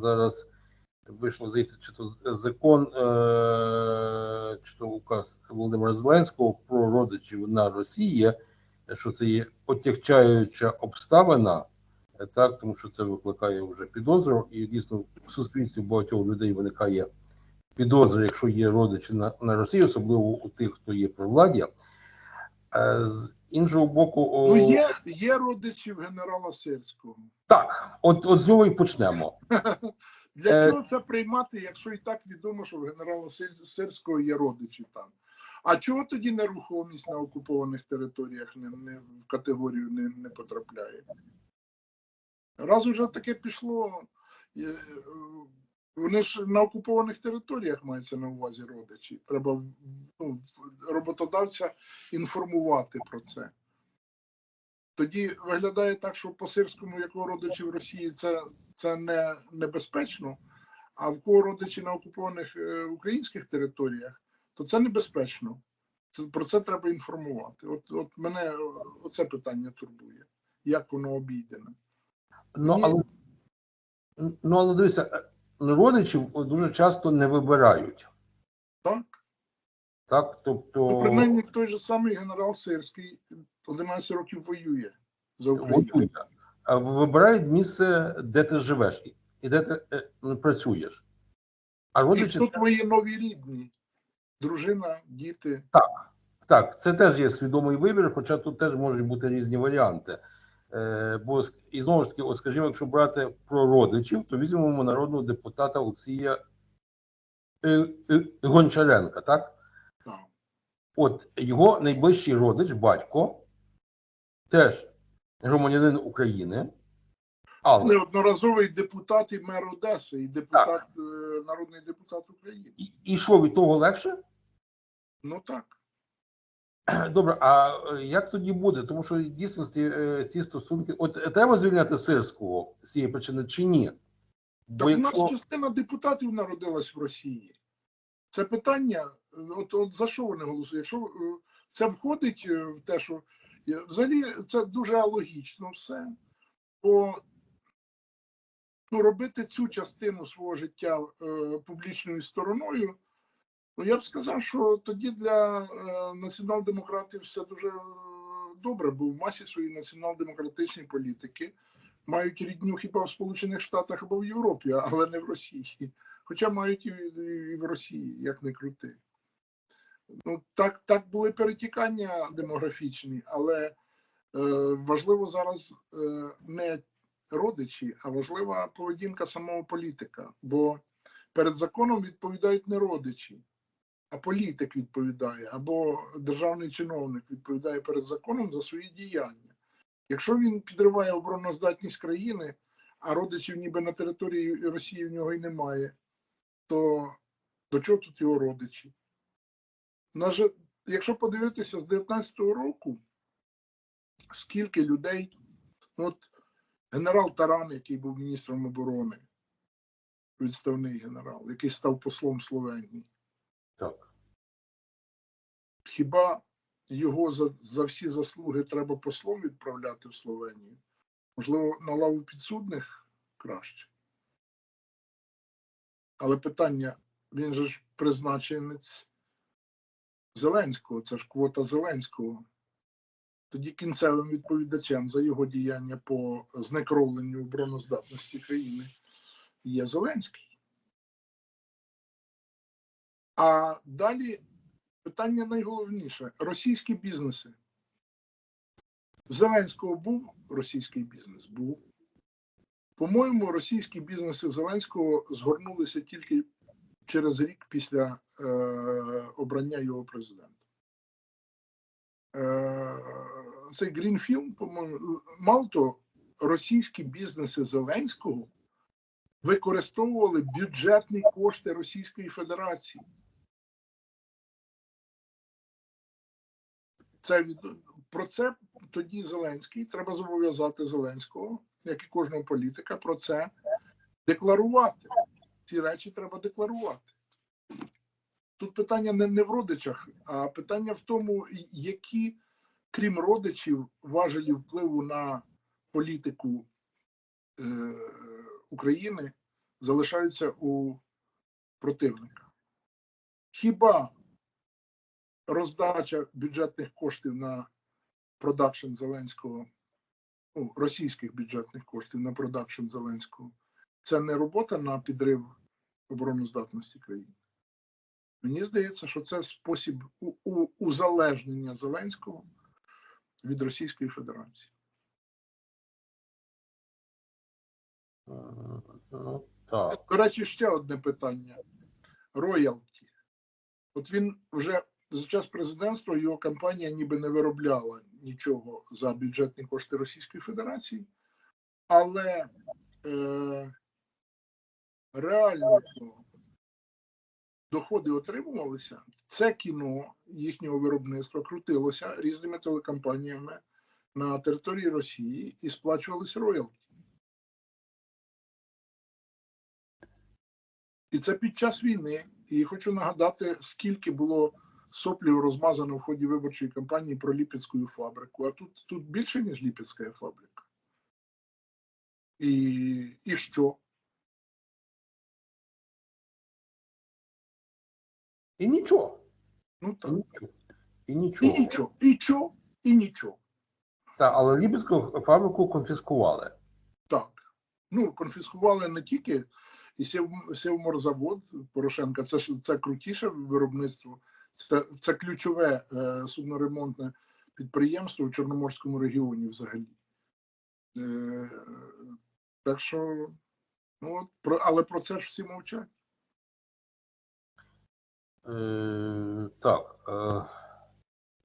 зараз вийшло, здається, чи то закон, е, чи то указ Володимира Зеленського про родичів на Росії, що це є отягчаюча обставина, так, тому що це викликає вже підозру, і дійсно в суспільстві багатьох людей виникає підозри, якщо є родичі на, на Росії, особливо у тих, хто є при владі. Е, З іншого боку, Ну, є, є родичів генерала Сирського. так, от, от з цього і почнемо. Для Е, чого це приймати, якщо і так відомо, що в генерала Сир- Сирського є родичі там? А чого тоді нерухомість на окупованих територіях не, не в категорію не, не потрапляє? Раз уже таке пішло, е, вони ж на окупованих територіях мається на увазі родичі. Треба ну, роботодавця інформувати про це. Тоді виглядає так, що по сирському, якого родичі в Росії, це, це не небезпечно, а в кого родичі на окупованих е, українських територіях, то це небезпечно. Це, про це треба інформувати. От, от мене е, оце питання турбує. Як воно обійдено? Ну, але, ну, але дивися, е, родичів дуже часто не вибирають. Так? Так, тобто Ну, принаймні той же самий генерал Сирський 11 років воює за Україну. А вибирають місце, де ти живеш і- де ти е, ну, працюєш. А І хто твої нові рідні? Дружина, діти. Так, так, це теж є свідомий вибір, хоча тут теж можуть бути різні варіанти. Е, бо і знову ж таки, от скажімо, якщо брати про родичів, то візьмемо народного депутата Олексія е, е, Гончаренка, так? Так. От його найближчий родич, батько, теж громадянин України, але Неодноразовий депутат і мер Одеси, і депутат, е, народний депутат України. і, і що від того легше? Ну так. Добре, а е, як тоді буде? Тому що в дійсності е, ці стосунки, от е, треба звільняти сирського з цієї причини чи ні? Бо Так у нас частина депутатів народилась в Росії. Це питання, от, от за що вони голосують? Якщо це входить в те, що взагалі це дуже алогічно все. Бо ну, робити цю частину свого життя е, публічною стороною, ну я б сказав, що тоді для е, націонал-демократів все дуже е, добре, бо в масі свої націонал-демократичні політики мають рідню хіба в Сполучених Штатах або в Європі, але не в Росії. Хоча мають і в Росії, як не крути. Ну, так, так були перетікання демографічні, але е, важливо зараз е, не родичі, а важлива поведінка самого політика. Бо перед законом відповідають не родичі, а політик відповідає, або державний чиновник відповідає перед законом за свої діяння. Якщо він підриває обороноздатність країни, а родичів ніби на території Росії в нього й немає, то до чого тут його родичі? На жаль, якщо подивитися з 19-го року, скільки людей, ну, от генерал Таран, який був міністром оборони, відставний генерал, який став послом Словенії, так, хіба його за, за всі заслуги треба послом відправляти в Словенію? Можливо, на лаву підсудних краще. Але питання: він же ж призначенець Зеленського, це ж квота Зеленського. Тоді кінцевим відповідачем за його діяння по знекровленню обороноздатності країни є Зеленський. А далі питання найголовніше: російські бізнеси. В Зеленського був російський бізнес? Був. По-моєму, російські бізнеси Зеленського згорнулися тільки через рік після е, обрання його президента. Е, цей Грінфілм, по-моєму, мало того, російські бізнеси Зеленського використовували бюджетні кошти Російської Федерації. Це від... Про це тоді Зеленський треба зобов'язати Зеленського, як і кожного політика, про це декларувати. Ці речі треба декларувати. Тут питання не, не в родичах, а питання в тому, які, крім родичів, важелі впливу на політику е, України залишаються у противника. Хіба роздача бюджетних коштів на продакшн Зеленського, ну, російських бюджетних коштів на продакшн Зеленського, це не робота на підрив обороноздатності країни. Мені здається, що це спосіб узалежнення Зеленського від Російської Федерації. Ну, так. До речі, ще одне питання: роялті. От він вже за час президентства його компанія ніби не виробляла нічого за бюджетні кошти Російської Федерації, але е, реально доходи отримувалися. Це кіно їхнього виробництва крутилося різними телекомпаніями на території Росії і сплачувалися роялті. І це під час війни. І хочу нагадати, скільки було соплів розмазано в ході виборчої кампанії про Ліпецьку фабрику. А тут, тут більше, ніж Ліпецька фабрика. І, і що? І нічого. Ну І так. нічого. І І нічого. і чого, і нічого. Так, але Ліпецьку фабрику конфіскували. Так. Ну, конфіскували не тільки і Сів- Сівморзавод Порошенка, це ж це крутіше виробництво, це, це ключове е, судноремонтне підприємство в Чорноморському регіоні взагалі. Е, так що, ну, от, про, але про це ж всі мовчать. Е, так. Е,